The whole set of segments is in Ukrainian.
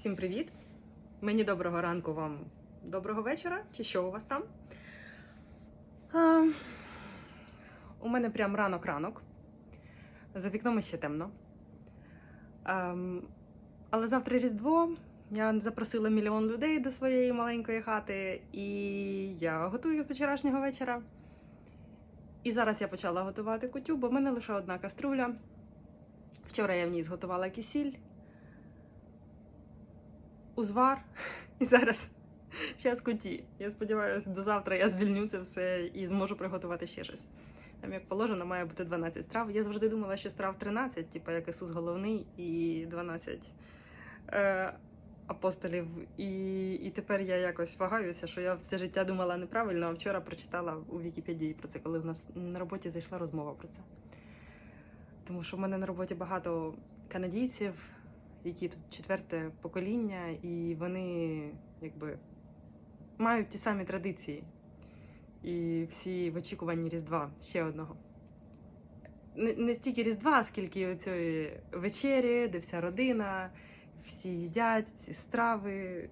Всім привіт! Мені доброго ранку вам доброго вечора, чи що у вас там? А, у мене прям ранок-ранок. За вікном ще темно. Ем, але завтра Різдво. Я запросила мільйон людей до своєї маленької хати, і я готую з вчорашнього вечора. І зараз я почала готувати кутю, бо в мене лише одна каструля. Вчора я в ній зготувала кисіль, узвар, і зараз час куті. Я сподіваюся, до завтра я звільню це все і зможу приготувати ще щось. Там, як положено, має бути 12 страв. Я завжди думала, що страв 13, типу як Ісус головний, і 12 е, апостолів. І, і тепер я якось вагаюся, що я все життя думала неправильно, а вчора прочитала у Вікіпедії про це, коли в нас на роботі зайшла розмова про це. Тому що в мене на роботі багато канадійців, які тут четверте покоління, і вони якби мають ті самі традиції. І всі в очікуванні Різдва ще одного. Не, не стільки Різдва, скільки цієї вечері, де вся родина, всі їдять ці страви,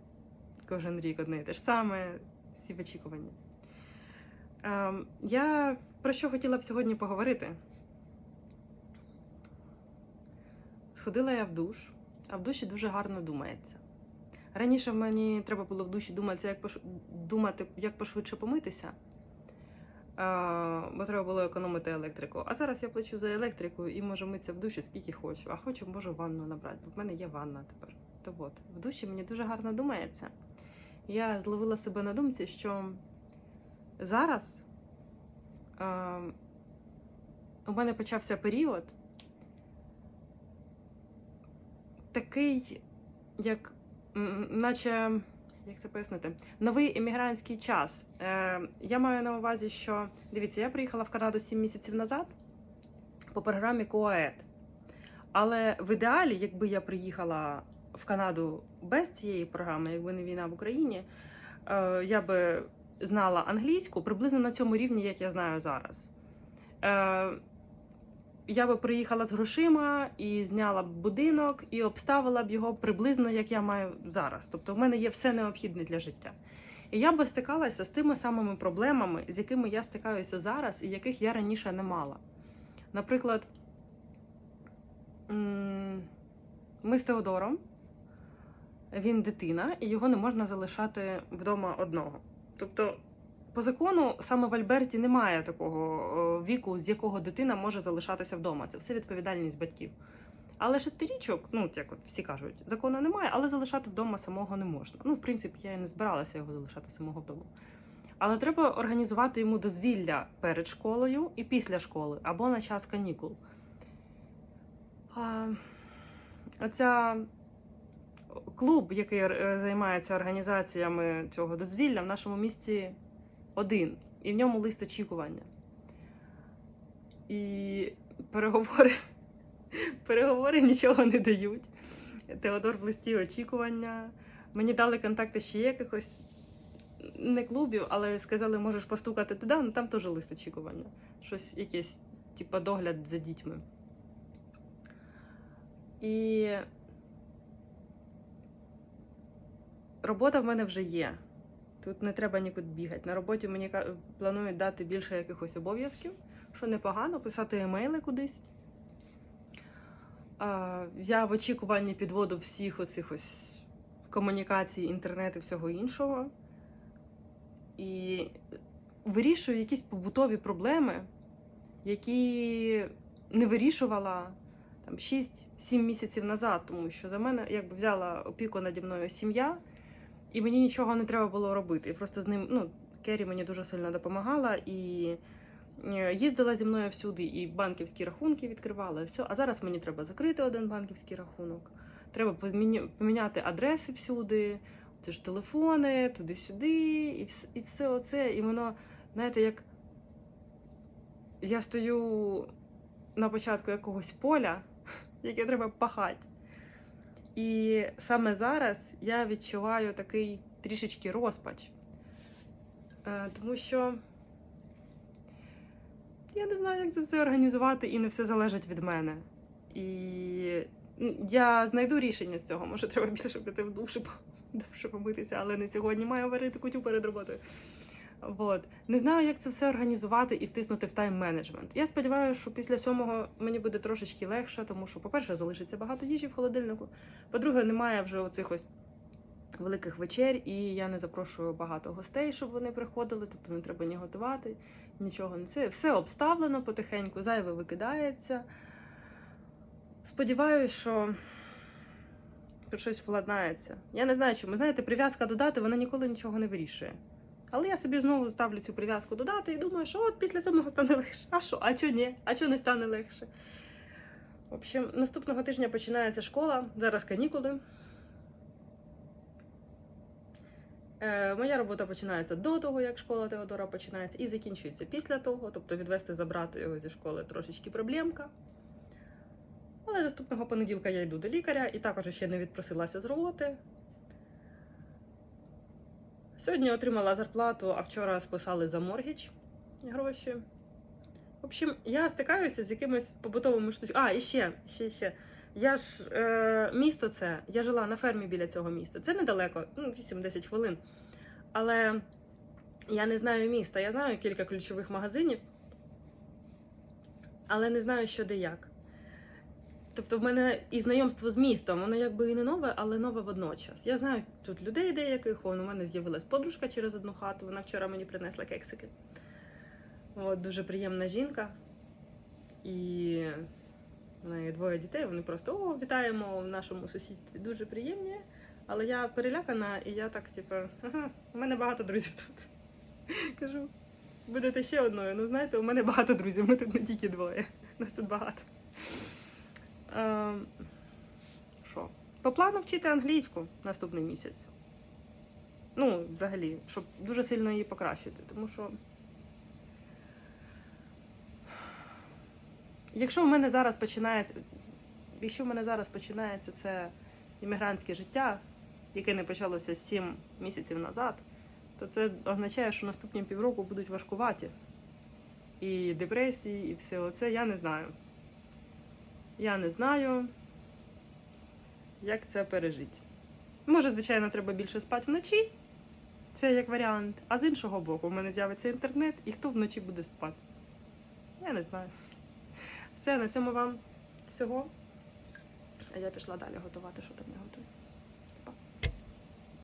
кожен рік одне і те ж саме, всі в очікуванні. Ем, я про що хотіла б сьогодні поговорити? Сходила я в душ, а в душі дуже гарно думається. Раніше мені треба було в душі думати, як пош... думати, як пошвидше помитися, бо треба було економити електрику. А зараз я плачу за електрику і можу митися в душі скільки хочу. А хочу, можу ванну набрати, бо в мене є ванна тепер. То от, в душі мені дуже гарно думається. Я зловила себе на думці, що зараз у мене почався період такий, як наче. Як це пояснити? Новий емігрантський час. Е, я маю на увазі, що дивіться, я приїхала в Канаду 7 місяців назад по програмі КОАЕД. Але в ідеалі, якби я приїхала в Канаду без цієї програми, якби не війна в Україні, е, я би знала англійську приблизно на цьому рівні, як я знаю зараз. Е, я би приїхала з грошима і зняла б будинок і обставила б його приблизно як я маю зараз. Тобто, в мене є все необхідне для життя. І я би стикалася з тими самими проблемами, з якими я стикаюся зараз, і яких я раніше не мала. Наприклад, ми з Теодором, він дитина, і його не можна залишати вдома одного. Тобто, по закону, саме в Альберті немає такого віку, з якого дитина може залишатися вдома. Це все відповідальність батьків. Але шестирічок, ну як от всі кажуть, закону немає, але залишати вдома самого не можна. Ну, в принципі, я і не збиралася його залишати самого вдома. Але треба організувати йому дозвілля перед школою і після школи, або на час канікул. А, оця клуб, який е, займається організаціями цього дозвілля, в нашому місті один, і в ньому лист очікування. І переговори, переговори нічого не дають. Теодор в листі очікування. Мені дали контакти ще якихось не клубів, але сказали, можеш постукати туди, ну там теж лист очікування. Щось якесь, типу, догляд за дітьми. І робота в мене вже є. Тут не треба нікуди бігати. На роботі мені планують дати більше якихось обов'язків, що непогано, писати емейли кудись. Я в очікуванні підводу всіх оцих ось комунікацій, інтернет і всього іншого. І вирішую якісь побутові проблеми, які не вирішувала там 6-7 місяців назад, тому що за мене якби взяла опіку наді мною сім'я. І мені нічого не треба було робити. Просто з ним, ну, Керрі мені дуже сильно допомагала і е, їздила зі мною всюди, і банківські рахунки відкривала, і все. А зараз мені треба закрити один банківський рахунок. Треба поміняти адреси всюди, це ж телефони, туди-сюди, і все, і оце. І воно, знаєте, як я стою на початку якогось поля, яке треба пахати. І саме зараз я відчуваю такий трішечки розпач. Е, Тому що я не знаю, як це все організувати, і не все залежить від мене. І Я знайду рішення з цього. Може, треба більше піти в душу, довше помитися, але не сьогодні. Маю варити кутю перед роботою. От. Не знаю, як це все організувати і втиснути в тайм-менеджмент. Я сподіваюся, що після сьомого мені буде трошечки легше, тому що, по-перше, залишиться багато їжі в холодильнику. По-друге, немає вже оцих ось великих вечер, і я не запрошую багато гостей, щоб вони приходили, тобто не треба ні готувати, нічого не це. Все обставлено потихеньку, зайве викидається. Сподіваюсь, що щось владнається. Я не знаю, чому. Знаєте, прив'язка до дати, вона ніколи нічого не вирішує. Але я собі знову ставлю цю прив'язку до дати і думаю, що от після цього стане легше. А що? А чого ні? А чого не стане легше? В общем, наступного тижня починається школа, зараз канікули. Е, моя робота починається до того, як школа Теодора починається, і закінчується після того. Тобто відвести, забрати його зі школи трошечки проблемка. Але наступного понеділка я йду до лікаря і також ще не відпросилася з роботи. Сьогодні отримала зарплату, а вчора списали за моргіч гроші. В общем, я стикаюся з якимись побутовими штучками. А, і ще, ще, ще. Я ж е, місто це. Я жила на фермі біля цього міста. Це недалеко, ну, 8-10 хвилин. Але я не знаю міста. Я знаю кілька ключових магазинів, але не знаю, що де як. Тобто, в мене і знайомство з містом, воно якби і не нове, але нове водночас. Я знаю тут людей деяких. У мене з'явилась подружка через одну хату. Вона вчора мені принесла кексики. От, дуже приємна жінка. І в неї двоє дітей. Вони просто о, вітаємо в нашому сусідстві. Дуже приємні. Але я перелякана, і я так, типу, ага, у мене багато друзів тут. Кажу, будете ще одною. Ну, знаєте, у мене багато друзів, ми тут не тільки двоє. Нас тут багато. Ем, Що? По плану вчити англійську наступний місяць. Ну, взагалі, щоб дуже сильно її покращити. Тому що. Якщо в мене зараз починається. Якщо в мене зараз починається це іммігрантське життя, яке не почалося 7 місяців назад, то це означає, що наступні півроку будуть важкуваті. І депресії, і все оце я не знаю. Я не знаю, як це пережити. Може, звичайно, треба більше спати вночі. Це як варіант. А з іншого боку, в мене з'явиться інтернет, і хто вночі буде спати? Я не знаю. Все, на цьому вам всього. А я пішла далі готувати, що там я